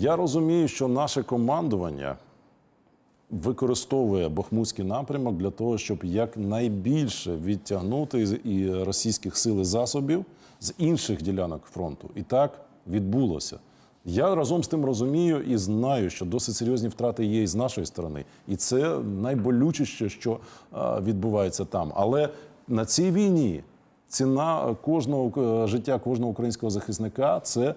Я розумію, що наше командування використовує Бахмутський напрямок для того, щоб якнайбільше відтягнути і російських сил і засобів з інших ділянок фронту. І так відбулося. Я разом з тим розумію і знаю, що досить серйозні втрати є і з нашої сторони, і це найболючіше, що відбувається там. Але на цій війні ціна кожного е, життя кожного українського захисника це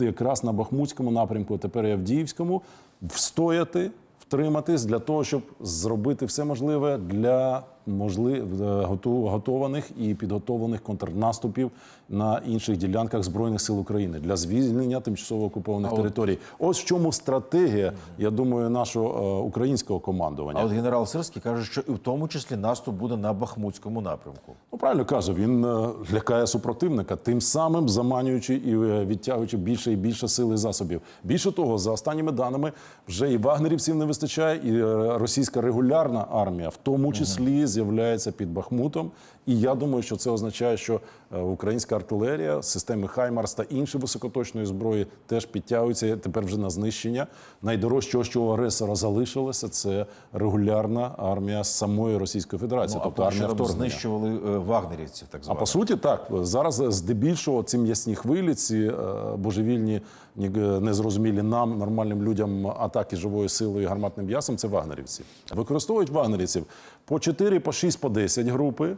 е, якраз на Бахмутському напрямку, тепер і Авдіївському, встояти, втриматись для того, щоб зробити все можливе для можлив, е, готованих і підготовлених контрнаступів на інших ділянках збройних сил України для звільнення тимчасово окупованих територій. Ось в чому стратегія, я думаю, нашого е, українського командування. А от генерал Сирський каже, що і в тому числі наступ буде на Бахмутському напрямку. Ну, правильно каже, він е, лякає супротивника, тим самим заманюючи і відтягуючи більше і більше сил і засобів. Більше того, за останніми даними, вже і вагнерівців не вистачає, і російська регулярна армія, в тому числі, з'являється під Бахмутом. І я думаю, що це означає, що е, українська артилерія, системи Хаймарс та інші високоточної зброї теж підтягуються тепер вже на знищення. Найдорожчого, що у агресора залишилося, це регулярна армія самої Російської Федерації, Ну, тобто армія вторгнення. знищували е, вагнерівців, так А по суті, так зараз здебільшого ці м'ясні хвилі, ці е, божевільні, ні- незрозумілі нам, нормальним людям, атаки живою силою і гарматним м'ясом це вагнерівці. Використовують вагнерівців по 4, по 6, по 10 групи.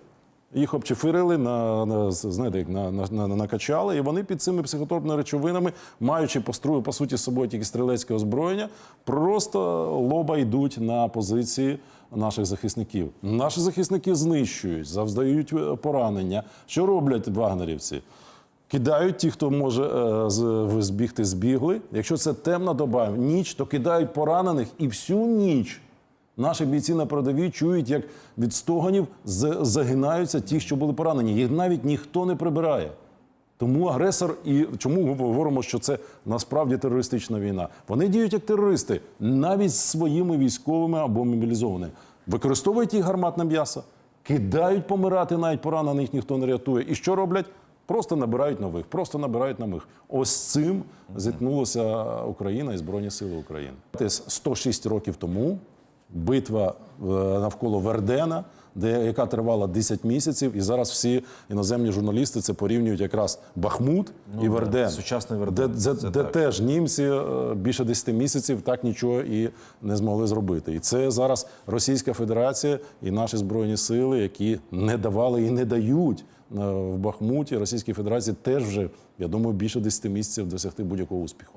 Їх обчефирили, на, на, знаєте, на, на, на, накачали, і вони під цими психотропними речовинами, маючи по струю, по суті, з собою тільки стрілецьке озброєння, просто лоба йдуть на позиції наших захисників. Наші захисники знищують, завдають е, поранення. Що роблять вагнерівці? Кидають ті, хто може е, збігти, збігли. Якщо це темна доба, ніч, то кидають поранених і всю ніч наші бійці на передовій чують, як від стоганів загинаються ті, що були поранені. Їх навіть ніхто не прибирає. Тому агресор і чому ми говоримо, що це насправді терористична війна? Вони діють як терористи, навіть з своїми військовими або мобілізованими. Використовують їх гарматне м'ясо, кидають помирати, навіть поранених ніхто не рятує. І що роблять? Просто набирають нових, просто набирають нових. Ось цим зіткнулася Україна і Збройні Сили України. Десь 106 років тому битва е, навколо Вердена, де яка тривала 10 місяців, і зараз всі іноземні журналісти це порівнюють якраз Бахмут і Верден. сучасний Верден, де, де, де теж німці е, більше 10 місяців так нічого і не змогли зробити. І це зараз Російська Федерація і наші збройні сили, які не давали і не дають е, в Бахмуті Російській Федерації, теж вже я думаю більше 10 місяців досягти будь-якого успіху.